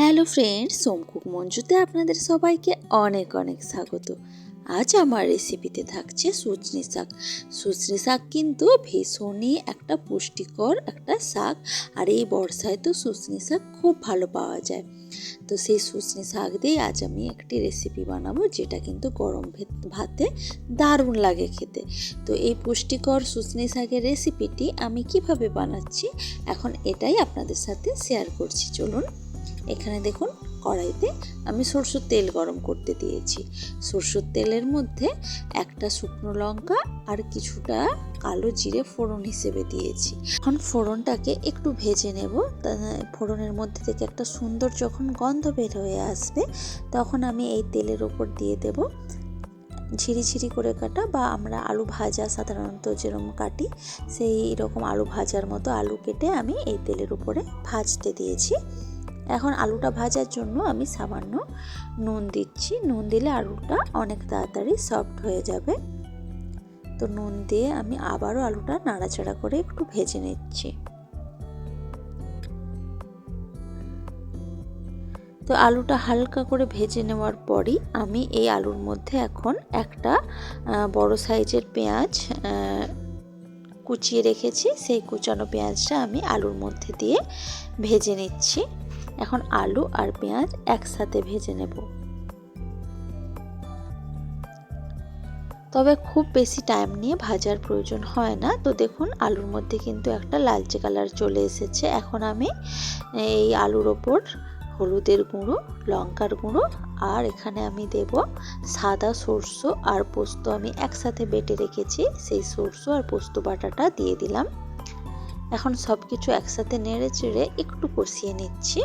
Hello friends সোমকুক মঞ্জুতে আপনাদের সবাইকে অনেক অনেক স্বাগত। আজ আমার রেসিপিতে থাকছে সুচনি শাক। সুচনি শাক কিন্তু ভীষণই একটা পুষ্টিকর একটা শাক আর এই বর্ষায় তো সুচনি শাক খুব ভালো পাওয়া যায়। তো সেই সুচনি শাক দিয়ে আজ আমি একটি রেসিপি বানাবো যেটা কিন্তু গরম ভেত- দারুণ লাগে খেতে। তো এই পুষ্টিকর সুচনি শাকের রেসিপিটি আমি কীভাবে বানাচ্ছি, এখন এটাই আপনাদের সাথে শেয়ার করছি। চলুন এখানে দেখুন কড়াইতে আমি সরষের তেল গরম করতে দিয়েছি। সরষের তেলের মধ্যে একটা শুকনো লঙ্কা আর কিছুটা কালো জিরে ফোড়ন হিসেবে দিয়েছি। এখন ফোড়নটাকে একটু ভেজে নেব। ফোড়নের মধ্যে থেকে একটা সুন্দর যখন গন্ধ বের হয়ে আসবে, তখন আমি এই তেলের ওপর দিয়ে দেব। ঝিরিঝিরি করে কাটা বা আমরা আলু ভাজা সাধারণত যেরকম কাটি, সেই রকম আলু ভাজার মতো আলু কেটে আমি এই তেলের উপরে ভাজতে দিয়েছি। এখন আলুটা ভাজার জন্য আমি সামান্য নুন দিচ্ছি। নুন দিলে আলুটা অনেক তাড়াতাড়ি সফট হয়ে যাবে। তো নুন দিয়ে আমি আবারও আলুটা নাড়াচাড়া করে একটু ভেজে নিচ্ছি। তো আলুটা হালকা করে ভেজে নেওয়ার পরই আমি এই আলুর মধ্যে এখন একটা বড় সাইজের পেঁয়াজ কুচিয়ে রেখেছি। সেই কুচানো পেঁয়াজটা আমি আলুর মধ্যে দিয়ে ভেজে নিচ্ছি। এখন আলু আর পেঁয়াজ একসাথে ভেজে নেব। তবে খুব বেশি টাইম নিয়ে ভাজার প্রয়োজন হয় না। তো দেখুন, আলুর মধ্যে কিন্তু একটা লালচে কালার চলে এসেছে। এখন আমি এই আলুর ওপর হলুদের গুঁড়ো, লঙ্কার গুঁড়ো আর এখানে আমি দেব সাদা সরষে আর পোস্ত আমি একসাথে বেটে রেখেছি। সেই সরষে আর পোস্ত বাটাটা দিয়ে দিলাম। এখন সব কিছু একসাথে নেড়ে চেড়ে একটু কষিয়ে নিচ্ছি।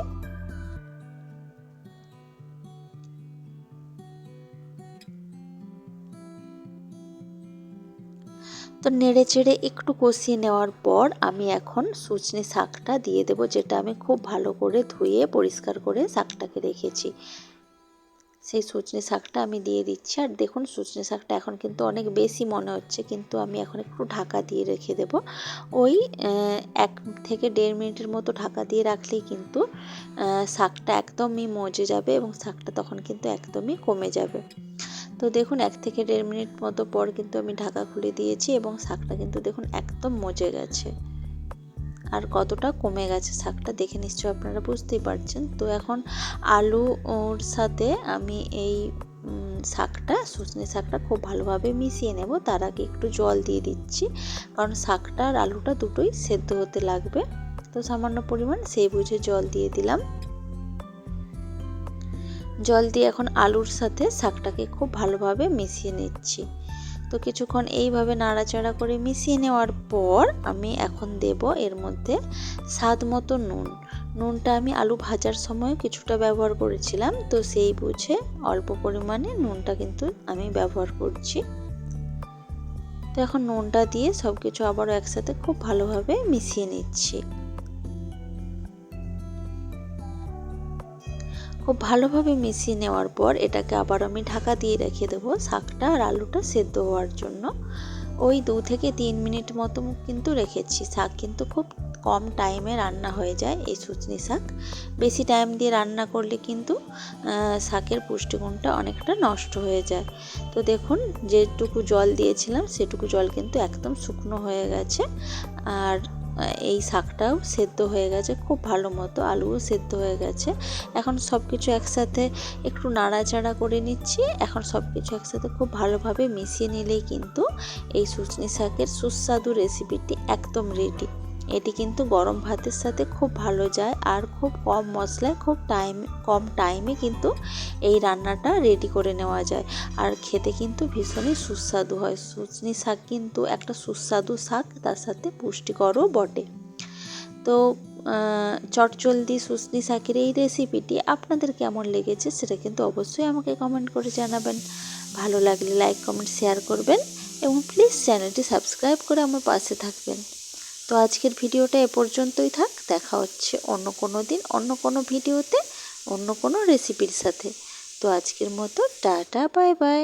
তো নেড়ে চেড়ে একটু কষিয়ে নেওয়ার পর আমি এখন সুচনি শাকটা দিয়ে দেব, যেটা আমি খুব ভালো করে ধুয়ে পরিষ্কার করে শাকটাকে রেখেছি। সেই সুচনি শাকটা আমি দিয়ে দিচ্ছি। আর দেখুন সুচনি শাকটা এখন কিন্তু অনেক বেশি মনে হচ্ছে, কিন্তু আমি এখন একটু ঢাকা দিয়ে রেখে দেব। ওই এক থেকে দেড় মিনিটের মতো ঢাকা দিয়ে রাখলেই কিন্তু শাকটা একদমই মজে যাবে এবং শাকটা তখন কিন্তু একদমই কমে যাবে। তো দেখুন, এক থেকে দেড় মিনিট মতো পর কিন্তু আমি ঢাকা খুলে দিয়েছি এবং শাকটা কিন্তু দেখুন একদম মজে গেছে। আর কতটা কমে গেছে শাকটা দেখে নিশ্চয়ই আপনারা বুঝতেই পারছেন। তো এখন আলু ওর সাথে আমি এই শাকটা, সজনে শাকটা খুব ভালোভাবে মিশিয়ে নেব। তার আগে একটু জল দিয়ে দিচ্ছি, কারণ শাকটা আর আলুটা দুটোই সেদ্ধ হতে লাগবে। তো সামান্য পরিমাণ সেই বুঝে জল দিয়ে দিলাম। জল দিয়ে এখন আলুর সাথে শাকটাকে খুব ভালোভাবে মিশিয়ে নিচ্ছি। তো কিছুক্ষণ এইভাবে নাড়াচাড়া করে মিশিয়ে নেওয়ার পর আমি এখন দেব এর মধ্যে স্বাদ মতো নুন। নুনটা আমি আলু ভাজার সময় কিছুটা ব্যবহার করেছিলাম, তো সেই বুঝে অল্প পরিমাণে নুনটা কিন্তু আমি ব্যবহার করছি। তো এখন নুনটা দিয়ে সব কিছু আবারও একসাথে খুব ভালোভাবে মিশিয়ে নিচ্ছি। খুব ভালোভাবে মিশিয়ে নেওয়ার পর এটাকে আবার আমি ঢাকা দিয়ে রেখে দেবো শাকটা আর আলুটা সেদ্ধ হওয়ার জন্য। ওই দু থেকে তিন মিনিট মতো কিন্তু রেখেছি। শাক কিন্তু খুব কম টাইমে রান্না হয়ে যায় এই সুচনি শাক। বেশি টাইম দিয়ে রান্না করলে কিন্তু শাকের পুষ্টিগুণটা অনেকটা নষ্ট হয়ে যায়। তো দেখুন, যেটুকু জল দিয়েছিলাম সেটুকু জল কিন্তু একদম শুকনো হয়ে গেছে। আর এই শাকটাও সেদ্ধ হয়ে গেছে, খুব ভালো মতো আলুও সেদ্ধ হয়ে গেছে। এখন সব কিছু একসাথে একটু নাড়াচাড়া করে নিচ্ছি। এখন সব কিছু একসাথে খুব ভালোভাবে মিশিয়ে নিলেই কিন্তু এই সুচনি শাকের সুস্বাদু রেসিপিটি একদম রেডি এটি কিন্তু গরম ভাতের সাথে খুব ভালো যায় আর খুব কম মশলায় খুব টাইম কম টাইমে কিন্তু এই রান্নাটা রেডি করে নেওয়া যায়। আর খেতে কিন্তু ভীষণই সুস্বাদু হয়। সুচনি শাক কিন্তু একটা সুস্বাদু শাক তার সাথে পুষ্টিকরও বটে। তো আহ, চটজলদি সুসনি শাকের এই রেসিপিটি আপনাদের কেমন লেগেছে সেটা কিন্তু অবশ্যই আমাকে কমেন্ট করে জানাবেন। ভালো লাগলে লাইক কমেন্ট শেয়ার করবেন এবং প্লিজ চ্যানেলটি সাবস্ক্রাইব করে আমার পাশে থাকবেন। তো আজকের ভিডিওটা এ পর্যন্তই থাক। দেখা হচ্ছে অন্য কোনো দিন, অন্য কোনো ভিডিওতে, অন্য কোনো রেসিপির সাথে। তো আজকের মতো, টাটা বাই বাই